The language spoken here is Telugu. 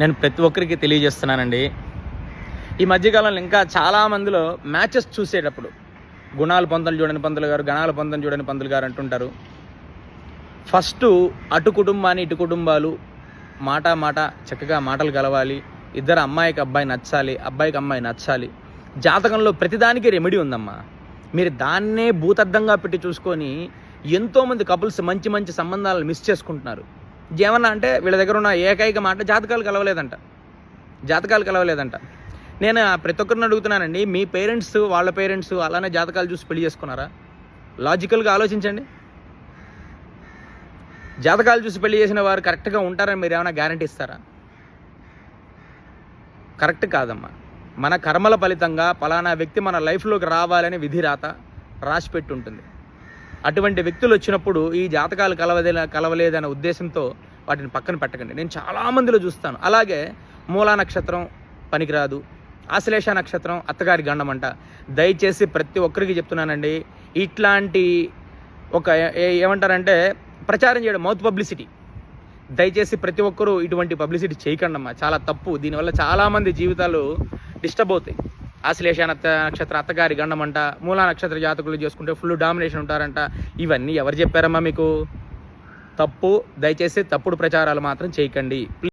నేను ప్రతి ఒక్కరికి తెలియజేస్తున్నానండి. ఈ మధ్యకాలంలో ఇంకా చాలా మందిలో మ్యాచెస్ చూసేటప్పుడు గుణాలు పొందలు చూడని పంతులు గారు గణాలు పొందని చూడని పంతులు గారు అంటుంటారు. ఫస్ట్ అటు కుటుంబాన్ని ఇటు కుటుంబాలు మాట మాట చక్కగా మాటలు కలవాలి. ఇద్దరు అమ్మాయికి అబ్బాయి నచ్చాలి అబ్బాయికి అమ్మాయి నచ్చాలి. జాతకంలో ప్రతిదానికి రెమెడీ ఉందమ్మా. మీరు దాన్నే భూతద్దంగా పెట్టి చూసుకొని ఎంతోమంది కపుల్స్ మంచి మంచి సంబంధాలను మిస్ చేసుకుంటున్నారు. ఏమన్నా అంటే వీళ్ళ దగ్గర ఉన్న ఏకైక మాట జాతకాలు కలవలేదంట. జాతకాలు కలవలేదంట. నేను ప్రతి ఒక్కరిని అడుగుతున్నానండి మీ పేరెంట్స్ వాళ్ళ పేరెంట్స్ అలానే జాతకాలు చూసి పెళ్ళి చేసుకున్నారా? లాజికల్గా ఆలోచించండి. జాతకాలు చూసి పెళ్ళి చేసిన వారు కరెక్ట్గా ఉంటారని మీరు ఏమైనా గ్యారంటీ ఇస్తారా? కరెక్ట్ కాదమ్మా. మన కర్మల ఫలితంగా పలానా వ్యక్తి మన లైఫ్లోకి రావాలని విధి రాత రాసి పెట్టి ఉంటుంది అటువంటి వ్యక్తులు వచ్చినప్పుడు ఈ జాతకాలు కలవదే కలవలేదనే ఉద్దేశంతో వాటిని పక్కన పెట్టకండి. నేను చాలామందిలో చూస్తాను. అలాగే మూలా నక్షత్రం పనికిరాదు. ఆశ్లేష నక్షత్రం అత్తగారి గండమంట. దయచేసి ప్రతి ఒక్కరికి చెప్తున్నానండి ఇట్లాంటి ఒక ఏ- ఏమంటారంటే ప్రచారం చేయడం మౌత్ పబ్లిసిటీ. దయచేసి ప్రతి ఒక్కరూ ఇటువంటి పబ్లిసిటీ చేయకండమ్మా. చాలా తప్పు. దీనివల్ల చాలామంది జీవితాలు డిస్టర్బ్ అవుతాయి. ఆశ్లేష నక్షత్ర అత్తగారి గండమంట మూలా నక్షత్ర జాతకులు చేసుకుంటే ఫుల్ డామినేషన్ ఉంటారంట. ఇవన్నీ ఎవరు చెప్పారమ్మా మీకు? తప్పు దయచేసి తప్పుడు ప్రచారాలు మాత్రం చేయకండి.